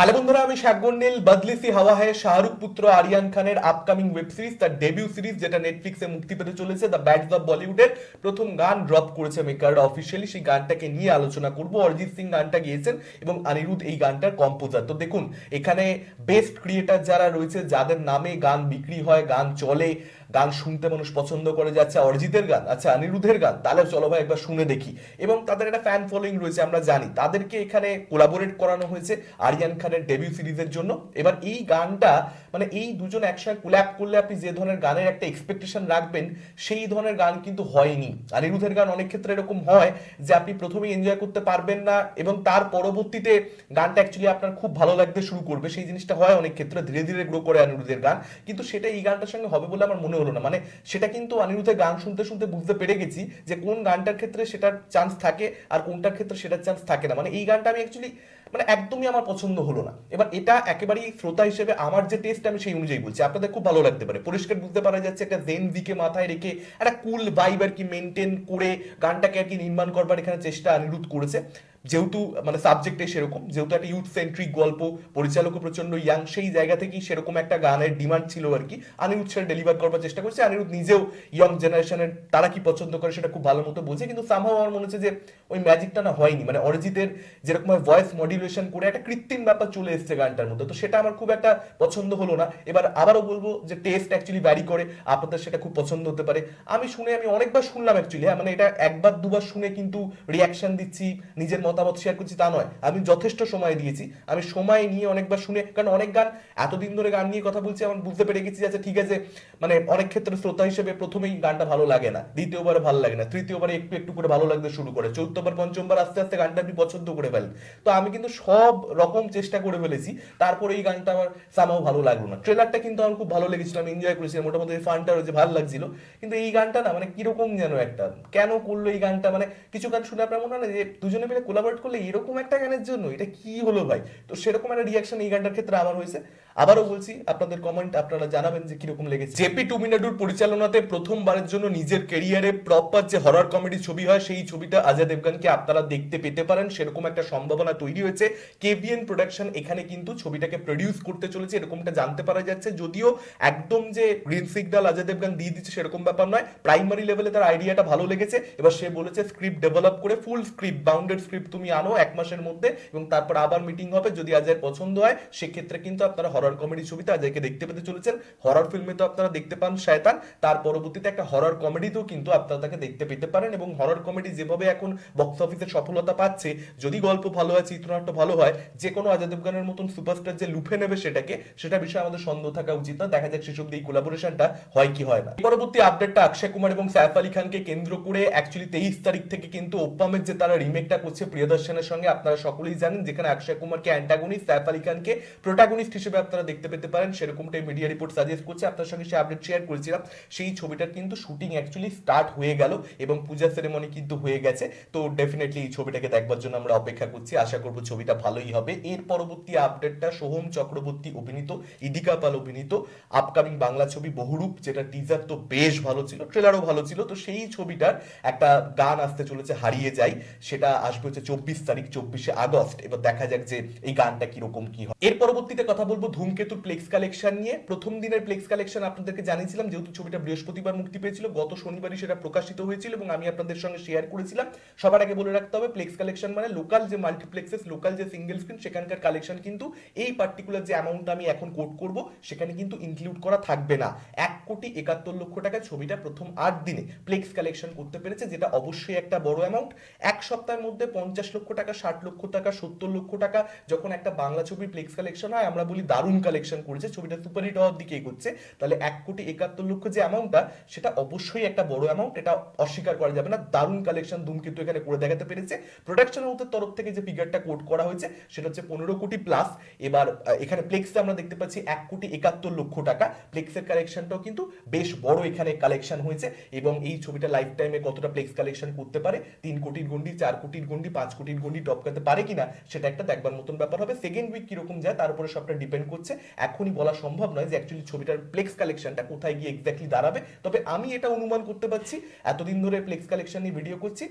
Hello বন্ধুরা, আমি শাকগন্ডিল বদলিসি হাওয়া হ্যায়। শাহরুখ পুত্র আরিয়ান খানের আপকামিং ওয়েব সিরিজ তার ডেবিউ সিরিজ যেটা নেটফ্লিক্সে মুক্তি পেতে চলেছে দ্য ব্যাটস অফ বলিউডের প্রথম গান ড্রপ করেছে মেকাররা অফিসিয়ালি সেই গানটাকে নিয়ে আলোচনা করব। অরিজিৎ সিং গানটা গিয়েছেন এবং অনিরুদ্ধ এই গানটার কম্পোজার তো দেখুন, এখানে বেস্ট ক্রিয়েটার যারা রয়েছে, যাদের নামে গান বিক্রি হয়, গান চলে গান শুনতে মানুষ পছন্দ করে যাচ্ছে অরিজিতের গান আচ্ছা অনিরুদ্ধের গান, তাহলে চলো ভাই একবার শুনে দেখি। এবং তাদের একটা ফ্যান ফলোয়িং রয়েছে, আমরা জানি। তাদেরকে এখানে কোলাবোরেট করানো হয়েছে আরিয়ান খানের ডেবিউ সিরিজের জন্য। এবার এই গানটা মানে এই দুজন একসঙ্গে কোল্যাপ করলে আপনি যে ধরনের গানের একটা এক্সপেকটেশন রাখবেন, সেই ধরনের গান কিন্তু হয়নি। অনিরুদ্ধের গান অনেক ক্ষেত্রে এরকম হয় যে, আপনি প্রথমেই এনজয় করতে পারবেন না এবং তার পরবর্তীতে গানটা অ্যাকচুয়ালি আপনার খুব ভালো লাগতে শুরু করবে। সেই জিনিসটা হয় অনেক ক্ষেত্রে, ধীরে ধীরে গ্রো করে অনিরুদ্ধের গান। কিন্তু সেটা এই গানটার সঙ্গে হবে বলে আমার মনে হলো না। মানে সেটা কিন্তু অনিরুদ্ধের গান শুনতে শুনতে বুঝতে পেরে গেছি যে কোন গানটার ক্ষেত্রে সেটার চান্স থাকে আর কোনটার ক্ষেত্রে সেটার চান্স থাকে না। মানে এই গানটা আমি অ্যাকচুয়ালি মানে একদমই আমার পছন্দ হলো না। এবার এটা একেবারেই শ্রোতা হিসেবে আমার যে টেস্ট আমি সেই অনুযায়ী বলছি। আপনাদের খুব ভালো লাগতে পারে। পরিষ্কার বুঝতে পারা যাচ্ছে একটা জেন দিকে মাথায় রেখে একটা কুল ভাইব আর কি মেনটেন করে গানটাকে আর কি নির্মাণ করবার এখানে চেষ্টা অনিরুদ্ধ করেছে। যেহেতু মানে সাবজেক্টে সেরকম, যেহেতু একটা ইউথ সেন্ট্রিক গল্প পরিচালকও প্রচণ্ড ইয়াং সেই জায়গা থেকেই সেরকম একটা গানের ডিমান্ড ছিল আর কি। অনিরুদ্ধ সেটা ডেলিভার করবার চেষ্টা করছে। অনিরুদ্ধ নিজেও ইয়ং জেনারেশনের তারা কি পছন্দ করে সেটা খুব ভালো মতো বোঝে, কিন্তু সামহাও আমার মনে হচ্ছে যে ওই ম্যাজিকটা না হয়নি। মানে অরিজিতের যেরকম ভয়েস মডিউলেশন করে একটা কৃত্রিম ব্যাপার চলে এসছে গানটার মধ্যে। তো সেটা আমার খুব একটা পছন্দ হলো না। এবার আবারও বলব যে টেস্ট অ্যাকচুয়ালি ভ্যারি করে আপনাদের সেটা খুব পছন্দ হতে পারে। আমি শুনে আমি অনেকবার শুনলাম অ্যাকচুয়ালি মানে এটা একবার, দুবার শুনে কিন্তু রিয়াকশন দিচ্ছি, নিজের মতামত শেয়ার করছি তা নয়। আমি যথেষ্ট সময় দিয়েছি। আমি সময় নিয়ে অনেকবার শুনে, কারণ অনেক গান এতদিন ধরে গান নিয়ে কথা বলছি, আমার বুঝতে পেরে গেছি যে আচ্ছা ঠিক আছে মানে অনেক ক্ষেত্রে শ্রোতা হিসেবে প্রথমেই গানটা ভালো লাগে না, দ্বিতীয়বারে ভালো লাগে না, তৃতীয়বারে একটু একটু করে ভালো লাগতে শুরু করে চৌদ্দবার পঞ্চমবার আস্তে আস্তে গানটা আপনি পছন্দ করে ফেলেন। তো আমি কিন্তু সব রকম চেষ্টা করে ফেলেছি, তারপরে এই গানটা আমার সামাও ভালো লাগল না। ট্রেলারটা কিন্তু আমার খুব ভালো লেগেছিল, আমি এনজয় করেছিলাম, মোটামুটি ফানটা রয়েছে ভালো লাগছিল, কিন্তু এই গানটা না মানে কীরকম যেন একটা, কেন করল এই গানটা মানে কিছু গান শুনে আপনার মনে হয় না যে দুজনে মিলে কোলাবোরেট করলে এরকম একটা গানের জন্য এটা কি হলো ভাই? তো সেরকম একটা রিয়াকশন এই গানটার ক্ষেত্রে আমার হয়েছে। আবারও বলছি, আপনাদের কমেন্ট আপনারা জানাবেন যে কীরকম লেগেছে। জেপি টুমিনাডুর পরিচালনাতে প্রথমবারের জন্য নিজের কেরিয়ারে প্রপার যে হরর কমেডি ছবি হয়, সেই ছবিটা অজয় দেবগানকে আপনারা দেখতে পেতে পারেন। সেরকম একটা সম্ভাবনা তৈরি হয়েছে। কেভিএন প্রোডাকশন এখানে কিন্তু ছবিটাকে প্রডিউস করতে চলেছে, এরকমটা জানতে পারা যাচ্ছে। যদিও একদম যে গ্রিন সিগন্যাল অজয় দেবগান দিয়ে দিচ্ছে সেরকম ব্যাপার নয়। প্রাইমারি লেভেলে তার আইডিয়াটা ভালো লেগেছে। এবার সে বলেছে স্ক্রিপ্ট ডেভেলপ করে ফুল স্ক্রিপ্ট বাউন্ডেড স্ক্রিপ্ট তুমি আনো এক মাসের মধ্যে এবং তারপর আবার মিটিং হবে। যদি অজয়ের পছন্দ হয়, সেক্ষেত্রে কিন্তু আপনারা হরর কমেডি ছবিতে অজয়কে দেখতে পেতে চলেছেন। হরর ফিল্মে তো আপনারা দেখতে পান শয়তান। তার পরবর্তীতে একটা হরর কমেডিতেও কিন্তু আপনারা তাকে দেখতে পেতে পারেন এবং হরর কমেডি যেভাবে এখন বক্স অফিসে সফলতা পাচ্ছে, যদি গল্প ভালো হয়, চিত্রনাট্য ভালো হয় যে কোনো অজয় দেবগানের মতন সুপারস্টার যে লুফে নেবে সেটাকে, সেটা বিষয়ে আমাদের সন্দেহ থাকা উচিত না। দেখা যাক সেসব দিয়ে কোলাবোরেশনটা হয় কি হয় না। পরবর্তী আপডেটটা অক্ষয় কুমার এবং সাইফ আলী খানকে কেন্দ্র করে অ্যাকচুয়ালি তেইশ তারিখ থেকে কিন্তু ওপ্পামের যে তারা রিমেকটা করছে প্রিয়দর্শনের সঙ্গে আপনারা সকলেই জানেন, যেখানে অক্ষয় কুমারকে অ্যান্টাগনিস্ট সাইফ আলী খানকে প্রোটাগনিস্ট হিসেবে আপনারা দেখতে পেতে পারেন। সেরকমটাই মিডিয়া রিপোর্ট সাজেস্ট করছে। আপনার সঙ্গে সে আপডেট শেয়ার করেছিলাম। সেই ছবিটার কিন্তু শুটিং অ্যাকচুয়ালি স্টার্ট হয়ে গেল এবং পূজা সেরেমনি কিন্তু হয়ে গেছে। তো ডেফিনেটলি এই ছবিটাকে দেখবার জন্য আমরা অপেক্ষা করছি। আশা করব ছবিটা ভালোই হবে। এর পরবর্তী আপডেটটা সোহম চক্রবর্তী অভিনীত, ইদিকা পাল অভিনীত আপকামিং বাংলা ছবি বহুরূপ, যেটা টিজার তো বেশ ভালো ছিল ট্রেলারও ভালো ছিল। তো সেই ছবিটার একটা গান আসতে চলেছে, হারিয়ে যাই সেটা আসবে হচ্ছে চব্বিশ তারিখ, চব্বিশে আগস্ট, এবার দেখা যাক যে এই গানটা কীরকম কি হয়। এর পরবর্তীতে কথা বলব ধূমকেতুর প্লেক্স কালেকশন নিয়ে। প্রথম দিনের প্লেক্স কালেকশন আপনাদেরকে জানিয়েছিলাম, যেহেতু ছবিটা বৃহস্পতিবার মুক্তি পেয়েছিল, গত শনিবারই সেটা প্রকাশিত হয়েছিল এবং আমি আপনাদের সঙ্গে শেয়ার করেছিলাম। সবার আগে বলে রাখতে হবে প্লেক্স কালেকশন মানে লোকাল যে মাল্টিপ্লেক্সেস লোকাল যে সিঙ্গেল স্ক্রিন সেখানকার কালেকশন কিন্তু এই পার্টিকুলার যে অ্যামাউন্ট আমি এখন কোট করব, সেখানে কিন্তু ইনক্লুড করা থাকবে না। এক কোটি একাত্তর লক্ষ টাকা ছবিটা প্রথম আট দিনে প্লেক্স কালেকশন করতে পেরেছে, যেটা অবশ্যই একটা বড় অ্যামাউন্ট এক সপ্তাহের মধ্যে পঞ্চাশ লক্ষ টাকা, ষাট লক্ষ টাকা, সত্তর লক্ষ টাকা যখন একটা বাংলা ছবির প্লেক্স কালেকশন হয়, আমরা বলি দারুণ কালেকশন করেছে, ছবিটা সুপারহিট হওয়ার দিকে এগোচ্ছে। তাহলে এক কোটি একাত্তর লক্ষ যে অ্যামাউন্টটা সেটা অবশ্যই একটা বড় অ্যামাউন্ট এটা অস্বীকার করা যাবে না। দারুণ কালেকশন ধূমকেতু এখানে করে দেখাতে পেরেছে। প্রোডাকশন হাউসের তরফ থেকে যে ফিগারটা কোট করা হয়েছে, সেটা হচ্ছে পনেরো কোটি প্লাস এবার এখানে প্লেক্সে আমরা দেখতে পাচ্ছি এক কোটি একাত্তর লক্ষ টাকা। প্লেক্সের কালেকশনটাও কিন্তু বেশ বড় এখানে কালেকশন হয়েছে এবং এই ছবিটা লাইফ টাইমে কতটা প্লেক্স কালেকশন করতে পারে? তিন কোটির গন্ডি চার কোটির গন্ডি পাঁচ কোটির গণ্ডি টপ করতে পারে কিনা, সেটা একটা দেখবার মতন ব্যাপার হবে। সেকেন্ড উইক কীরকম যায়, তার উপরে সবটা ডিপেন্ড করছে। এখনই বলা সম্ভব নয় যে অ্যাকচুয়ালি ছবিটার প্লেক্স কালেকশনটা কোথায় গিয়ে এক্স্যাক্টলি দাঁড়াবে। তবে আমি এটা অনুমান করতে পারছি, এতদিন ধরে প্লেক্স কালেকশন নিয়ে ভিডিও করছি।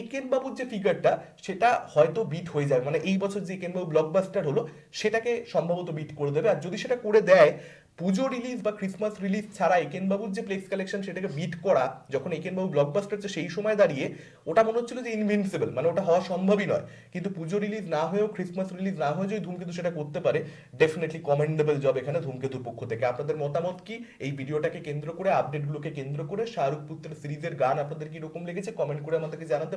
একেন বাবুর যে ফিগারটা সেটা হয়তো বিট হয়ে যাবে মানে এই বছর যে একেন বাবু ব্লকবাস্টার হলো, সেটাকে সম্ভবত বিট করে দেবে। আর যদি সেটা করে দেয়, পুজো রিলিজ বা ক্রিসমাস রিলিজ ছাড়া একেন বাবুর যে প্লেক্স কালেকশন সেটাকে বিট করা, যখন একেন বাবু ব্লকবাস্টার হচ্ছে, সেই সময় দাঁড়িয়ে ওটা মনে হচ্ছিল যে ইনভিনসিবল মানে ওটা হওয়া সম্ভবই নয়। কিন্তু পুজো রিলিজ না হয়েও ক্রিসমাস রিলিজ না হয়ে যদি ধূমকেতু সেটা করতে পারে ডেফিনেটলি কমেন্ডেবল জব এখানে ধূমকেতুর পক্ষ থেকে। আপনাদের মতামত কি? এই ভিডিওটাকে কেন্দ্র করে আপডেটগুলোকে কেন্দ্র করে, শাহরুখ পুত্রের সিরিজের গান আপনাদের কি রকম লেগেছে? কমেন্ট করে আমাদেরকে জানাতে